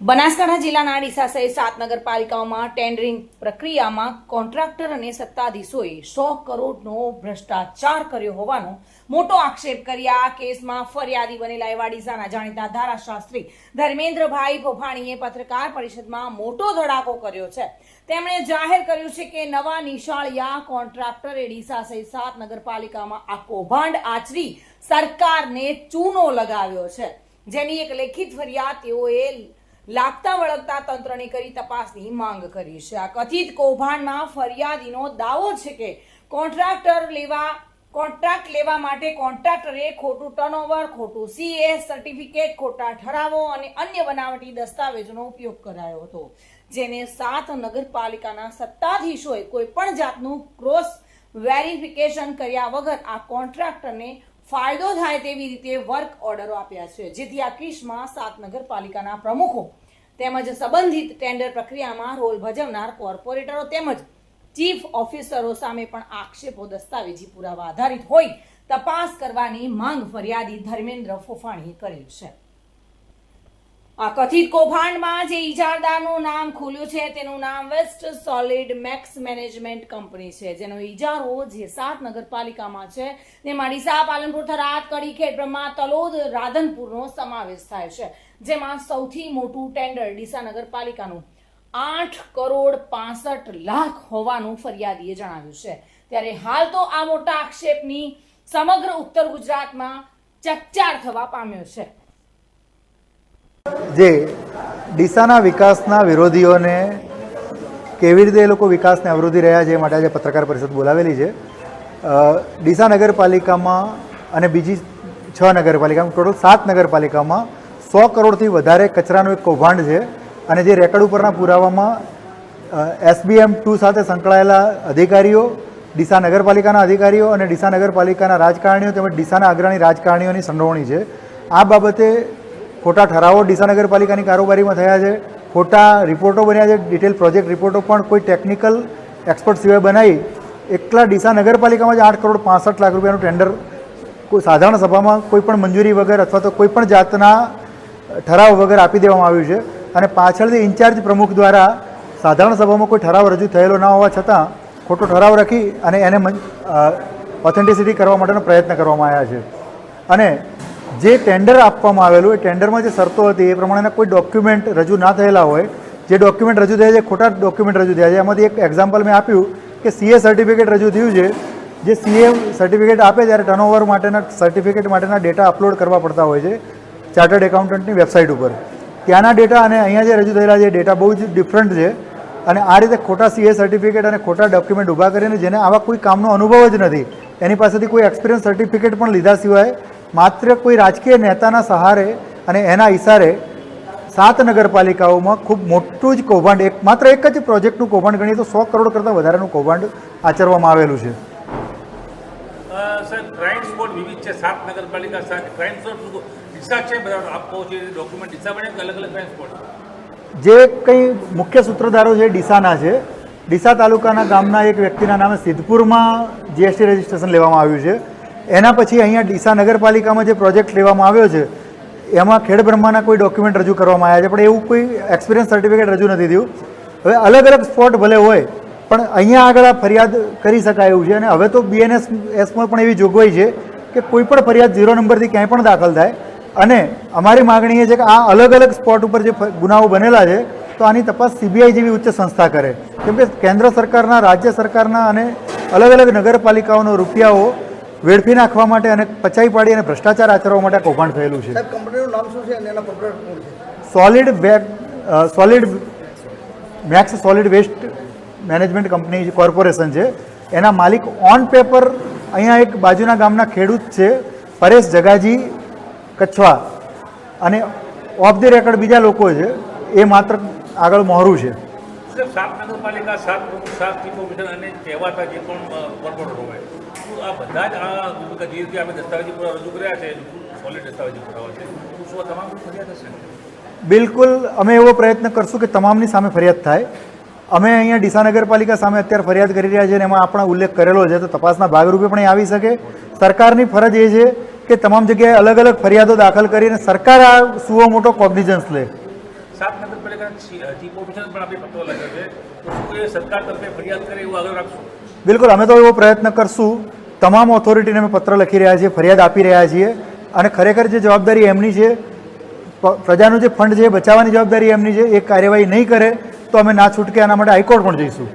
બનાસકાંઠા જિલ્લાના ડીસા સહિત સાત નગરપાલિકાઓમાં ટેન્ડરિંગ પ્રક્રિયામાં કોન્ટ્રાક્ટર અને સત્તાધીશોએ સો કરોડનો ભ્રષ્ટાચાર કર્યો હોવાનો મોટો આક્ષેપ કર્યા. આ કેસમાં ફરિયાદી બનેલા એવા ડીસાના જાણીતા ધારાશાસ્ત્રી ધર્મેન્દ્રભાઈ ભોભાણીએ પત્રકાર પરિષદમાં મોટો ધડાકો કર્યો છે. તેમણે જાહેર કર્યું છે કે નવા નિશાળિયા કોન્ટ્રાક્ટરે ડીસા સહિત સાત નગરપાલિકામાં આ કૌભાંડ આચરી સરકારને ચૂનો લગાવ્યો છે. જેની એક લેખિત ફરિયાદ તેઓએ લાગતા વળગતા તંત્રની કરી તપાસની માંગ કરી છે. આ કથિત કૌભાંડમાં ફરિયાદીનો દાવો છે કે કોન્ટ્રાક્ટર લેવા, કોન્ટ્રાક્ટ લેવા માટે કોન્ટ્રાક્ટરે ખોટું ટર્નઓવર ખોટું સીએ સર્ટિફિકેટ ખોટા ઠરાવો અને અન્ય બનાવટી દસ્તાવેજોનો ઉપયોગ કરાયો હતો. જેને સાત નગરપાલિકાના સત્તાધીશોએ કોઈ પણ જાતનું ક્રોસ વેરિફિકેશન કર્યા વગર આ કોન્ટ્રાક્ટરને ફાયદો થાય તેવી રીતે વર્ક ઓર્ડરો આપ્યા છે. જેથી આ કેસમાં સાત નગરપાલિકાના પ્રમુખો તેમજ સંબંધિત ટેન્ડર પ્રક્રિયામાં રોલ ભજવનાર કોર્પોરેટરો તેમજ ચીફ ઓફિસરો સામે પણ આક્ષેપો દસ્તાવેજી પુરાવા આધારિત હોય તપાસ કરવાની માંગ ફરિયાદી ધર્મેન્દ્ર ફોફાણીએ કરેલ છે. આ કથિત કૌભાંડમાં જે ઇજારદારનું નામ ખુલ્યું છે, તેનું નામ waste solid max management company છે. જેનો ઇજારો જે સાત નગરપાલિકામાં છે તેમાં ડીસા પાલનપુર થરાદ, કડી ખેડબ્રહ્મા તલોદ, રાધનપુરનો સમાવેશ થાય છે. જેમાં સૌથી મોટું ટેન્ડર ડીસા નગરપાલિકાનું આઠ કરોડ પાસઠ લાખ હોવાનું ફરિયાદીએ જણાવ્યું છે. ત્યારે હાલ તો આ મોટા આક્ષેપની સમગ્ર ઉત્તર ગુજરાતમાં ચકચાર થવા પામ્યો છે. જે ડીસાના વિકાસના વિરોધીઓને કેવી રીતે એ લોકો વિકાસને અવરોધી રહ્યા છે એ માટે આજે પત્રકાર પરિષદ બોલાવેલી છે. ડીસા નગરપાલિકામાં અને બીજી છ નગરપાલિકામાં, ટોટલ સાત નગરપાલિકામાં સો કરોડથી વધારે કચરાનું એક કૌભાંડ છે અને જે રેકર્ડ ઉપરના પુરાવામાં એસબીએમ ટુ સાથે સંકળાયેલા અધિકારીઓ, ડીસા નગરપાલિકાના અધિકારીઓ અને ડીસા નગરપાલિકાના રાજકારણીઓ તેમજ ડીસાના અગ્રણી રાજકારણીઓની સંડોવણી છે. આ બાબતે ખોટા ઠરાવો ડીસા નગરપાલિકાની કારોબારીમાં થયા છે. ખોટા રિપોર્ટો બન્યા છે. ડિટેલ પ્રોજેક્ટ રિપોર્ટો પણ કોઈ ટેકનિકલ એક્સપર્ટ સિવાય બનાવી. એકલા ડીસા નગરપાલિકામાં જ આઠ કરોડ પાસઠ લાખ રૂપિયાનું ટેન્ડર કોઈ સાધારણ સભામાં કોઈ પણ મંજૂરી વગર અથવા તો કોઈ પણ જાતના ઠરાવ વગર આપી દેવામાં આવ્યું છે. અને પાછળથી ઇન્ચાર્જ પ્રમુખ દ્વારા સાધારણ સભામાં કોઈ ઠરાવ રજૂ થયેલો ના હોવા છતાં ખોટો ઠરાવ રાખી અને એને ઓથેન્ટિસિટી કરવા માટેનો પ્રયત્ન કરવામાં આવ્યા છે. અને જે ટેન્ડર આપવામાં આવેલું એ ટેન્ડરમાં જે શરતો હતી, એ પ્રમાણેના કોઈ ડોક્યુમેન્ટ રજૂ ના થયેલા હોય, જે ડોક્યુમેન્ટ રજૂ થયા છે, ખોટા ડોક્યુમેન્ટ રજૂ થયા છે, એમાંથી એક એક્ઝામ્પલ મેં આપ્યું કે સીએ સર્ટિફિકેટ રજૂ થયું છે. જે સીએ સર્ટિફિકેટ આપે ત્યારે ટર્નઓવર માટેના સર્ટિફિકેટ માટેના ડેટા અપલોડ કરવા પડતા હોય છે ચાર્ટર્ડ એકાઉન્ટન્ટની વેબસાઇટ ઉપર. ત્યાંના ડેટા અને અહીંયા જે રજૂ થયેલા છે ડેટા બહુ જ ડિફરન્ટ છે અને આ રીતે ખોટા સીએ સર્ટિફિકેટ અને ખોટા ડોક્યુમેન્ટ ઊભા કરીને જેને આવા કોઈ કામનો અનુભવ જ નથી, એની પાસેથી કોઈ એક્સપિરિયન્સ સર્ટિફિકેટ પણ લીધા સિવાય માત્ર કોઈ રાજકીય નેતાના સહારે અને એના ઇશારે સાત નગરપાલિકાઓમાં ખૂબ મોટું જ કૌભાંડ એક માત્ર એક જ પ્રોજેક્ટનું કૌભાંડ ગણીએ તો સો કરોડ કરતાં વધારેનું કૌભાંડ આચરવામાં આવેલું છે. સર ક્રાઇમ સ્પોટ વિવિધ છે સાત નગરપાલિકા સાત ક્રાઇમ સ્પોટ ડીસા છે બધા આપ કહો ડોક્યુમેન્ટ ડીસા બને અલગ અલગ ક્રાઇમ સ્પોટ જે કંઈ મુખ્ય સૂત્રધારો છે ડીસાના છે. ડીસા તાલુકાના ગામના એક વ્યક્તિના નામે સિદ્ધપુરમાં જીએસટી રજિસ્ટ્રેશન લેવામાં આવ્યું છે. એના પછી અહીંયા ડીસા નગરપાલિકામાં જે પ્રોજેક્ટ લેવામાં આવ્યો છે, એમાં ખેડબ્રહ્માના કોઈ ડોક્યુમેન્ટ રજૂ કરવામાં આવ્યા છે, પણ એવું કોઈ એક્સપિરિયન્સ સર્ટિફિકેટ રજૂ નથી થયું. હવે અલગ અલગ સ્પોટ ભલે હોય, પણ અહીંયા આગળ આ ફરિયાદ કરી શકાય એવું છે. અને હવે તો બીએનએસ એસમાં પણ એવી જોગવાઈ છે કે કોઈ પણ ફરિયાદ ઝીરો નંબરથી ક્યાંય પણ દાખલ થાય. અને અમારી માગણી એ છે કે આ અલગ અલગ સ્પોટ ઉપર જે ગુનાઓ બનેલા છે, તો આની તપાસ સીબીઆઈ જેવી ઉચ્ચ સંસ્થા કરે. કેમ કે કેન્દ્ર સરકારના, રાજ્ય સરકારના અને અલગ અલગ નગરપાલિકાઓનો રૂપિયાઓ વેડફી નાખવા માટે અને પચાઈ પાડી અને ભ્રષ્ટાચાર આચરવા માટે કૌભાંડ થયેલું છે. કંપનીનું નામ શું છે અને એના કોર્પોરેટ કોણ છે? Solid bag solid max solid waste management company corporation છે એના માલિક ઓન પેપર અહીંયા એક બાજુના ગામના ખેડૂત છે પરેશ જગાજી કચ્છવા. અને ઓફ ધી રેકર્ડ બીજા લોકો છે એ માત્ર આગળ મોહરું છે. સાત નગરપાલિકા સાત સાત અને કહેવાતા જે પણ કોર્પોરેટર હોય આ બધા જ આ જે રીતે આપણે દસ્તાવેજી પુરાવા રજૂ કર્યા છે સોલિડ દસ્તાવેજી પુરાવા છે. શું તમામ ફરિયાદ હશે? બિલકુલ અમે એવો પ્રયત્ન કરશું કે તમામની સામે ફરિયાદ થાય. અમે અહીંયા ડીસા નગરપાલિકા સામે અત્યારે ફરિયાદ કરી રહ્યા છીએ અને એમાં આપણા ઉલ્લેખ કરેલો છે તો તપાસના ભાગરૂપે પણ આવી શકે. સરકારની ફરજ એ છે કે તમામ જગ્યાએ અલગ અલગ ફરિયાદો દાખલ કરીને સરકાર આ સુઓ મોટો કોગ્નિઝન્સ લે. સાત નગર ચીફ ઓફિસર પણ આપણે પત્ર લખ્યો છે. તો સરકાર તરફે ફરિયાદ કરે એવું આગળ રાખશું? બિલકુલ અમે તો એવો પ્રયત્ન કરશું તમામ ઓથોરિટીને અમે પત્ર લખી રહ્યા છીએ, ફરિયાદ આપી રહ્યા છીએ અને ખરેખર જે જવાબદારી એમની છે પ્રજાનું જે ફંડ છે બચાવવાની જવાબદારી એમની છે, એ કાર્યવાહી નહીં કરે તો અમે ના છૂટકે આના માટે હાઈકોર્ટ પણ જઈશું.